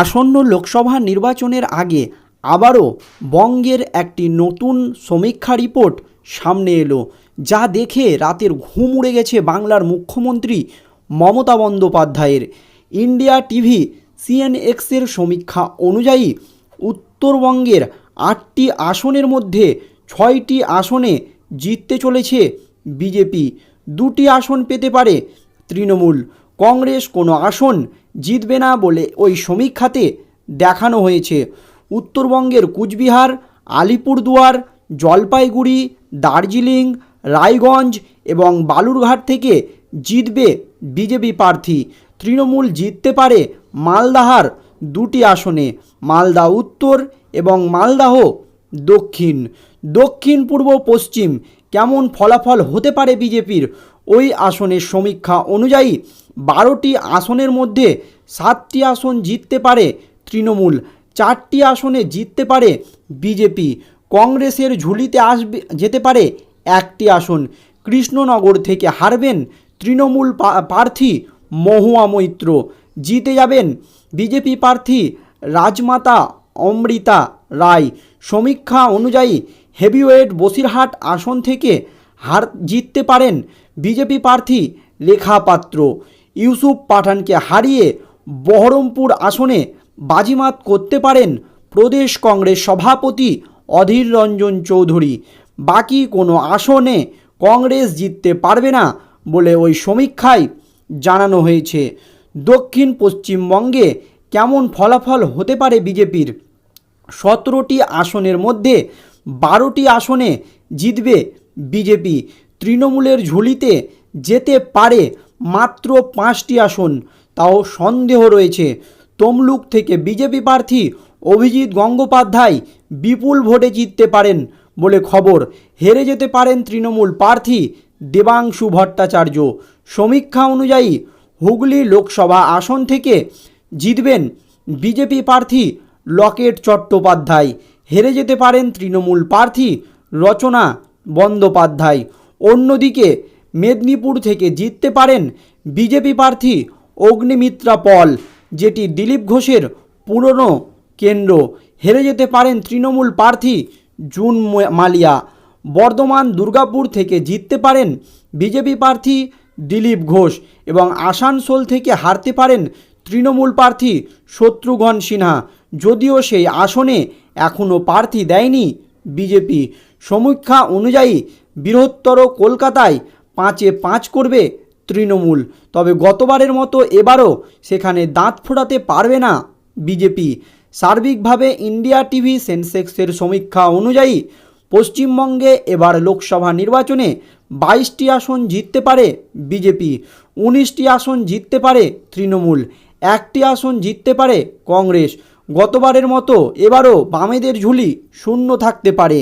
আসন্ন লোকসভা নির্বাচনের আগে আবারও বঙ্গের একটি নতুন সমীক্ষা রিপোর্ট সামনে এলো, যা দেখে রাতের ঘুম উড়ে গেছে বাংলার মুখ্যমন্ত্রী মমতা বন্দ্যোপাধ্যায়ের। ইন্ডিয়া টিভি সিএনএক্সের সমীক্ষা অনুযায়ী উত্তরবঙ্গের আটটি আসনের মধ্যে ছয়টি আসনে জিততে চলেছে বিজেপি। দুটি আসন পেতে পারে তৃণমূল। কংগ্রেস কোনো আসন জিতবে না বলে ওই সমীক্ষাতে দেখানো হয়েছে। উত্তরবঙ্গের কুচবিহার, আলিপুরদুয়ার, জলপাইগুড়ি, দার্জিলিং, রায়গঞ্জ এবং বালুরঘাট থেকে জিতবে বিজেপি প্রার্থী। তৃণমূল জিততে পারে মালদাহার দুটি আসনে, মালদা উত্তর এবং মালদাহ দক্ষিণ। দক্ষিণ পূর্ব পশ্চিম কেমন ফলাফল হতে পারে বিজেপির? ওই আসনের সমীক্ষা অনুযায়ী বারোটি আসনের মধ্যে সাতটি আসন জিততে পারে তৃণমূল, চারটি আসনে জিততে পারে বিজেপি। কংগ্রেসের ঝুলিতে আসবে, যেতে পারে একটি আসন। কৃষ্ণনগর থেকে হারবেন তৃণমূল প্রার্থী মহুয়া মৈত্র। জিতে যাবেন বিজেপি প্রার্থী রাজমাতা অমৃতা রায়। সমীক্ষা অনুযায়ী হেভিওয়েট বসিরহাট আসন থেকে হার জিততে পারেন বিজেপি প্রার্থী লেখা পাত্র ইউসুফ পাঠানকে হারিয়ে বহরমপুর আসনে বাজিমাত করতে পারেন প্রদেশ কংগ্রেস সভাপতি অধীর রঞ্জন চৌধুরী। বাকি কোনো আসনে কংগ্রেস জিততে পারবে না বলে ওই সমীক্ষায় জানানো হয়েছে। দক্ষিণ পশ্চিমবঙ্গে কেমন ফলাফল হতে পারে বিজেপির? সতেরোটি আসনের মধ্যে বারোটি আসনে জিতবে বিজেপি তৃণমূলের ঝুলিতে যেতে পারে মাত্র পাঁচটি আসন। তাও সন্দেহ রয়েছে। তমলুক থেকে বিজেপি প্রার্থী অভিজিৎ গঙ্গোপাধ্যায় বিপুল ভোটে জিততে পারেন বলে খবর। হেরে যেতে পারেন তৃণমূল প্রার্থী দেবাংশু ভট্টাচার্য। সমীক্ষা অনুযায়ী হুগলি লোকসভা আসন থেকে জিতবেন বিজেপি প্রার্থী লকেট চট্টোপাধ্যায়। হেরে যেতে পারেন তৃণমূল প্রার্থী রচনা বন্দ্যোপাধ্যায়। অন্যদিকে মেদিনীপুর থেকে জিততে পারেন বিজেপি প্রার্থী অগ্নিমিত্রা পল, যেটি দিলীপ ঘোষের পুরনো কেন্দ্র। হেরে যেতে পারেন তৃণমূল প্রার্থী জুন মালিয়া। বর্ধমান, দুর্গাপুর থেকে জিততে পারেন বিজেপি প্রার্থী দিলীপ ঘোষ এবং আসানসোল থেকে হারতে পারেন তৃণমূল প্রার্থী শত্রুঘ্ন সিনহা। যদিও সেই আসনে এখনও প্রার্থী দেয়নি বিজেপি। সমীক্ষা অনুযায়ী বৃহত্তর কলকাতায় পাঁচে পাঁচ করবে তৃণমূল। তবে গতবারের মতো এবারও সেখানে দাঁত ফোটাতে পারবে না বিজেপি। সার্বিকভাবে ইন্ডিয়া টিভি সেন্সেক্সের সমীক্ষা অনুযায়ী পশ্চিমবঙ্গে এবার লোকসভা নির্বাচনে বাইশটি আসন জিততে পারে বিজেপি, উনিশটি আসন জিততে পারে তৃণমূল, একটি আসন জিততে পারে কংগ্রেস। গতবারের মতো এবারও বামেদের ঝুলি শূন্য থাকতে পারে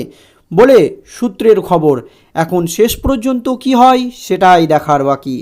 বলে সূত্রের খবর। এখন শেষ পর্যন্ত কি হয় সেটাই দেখার বাকি।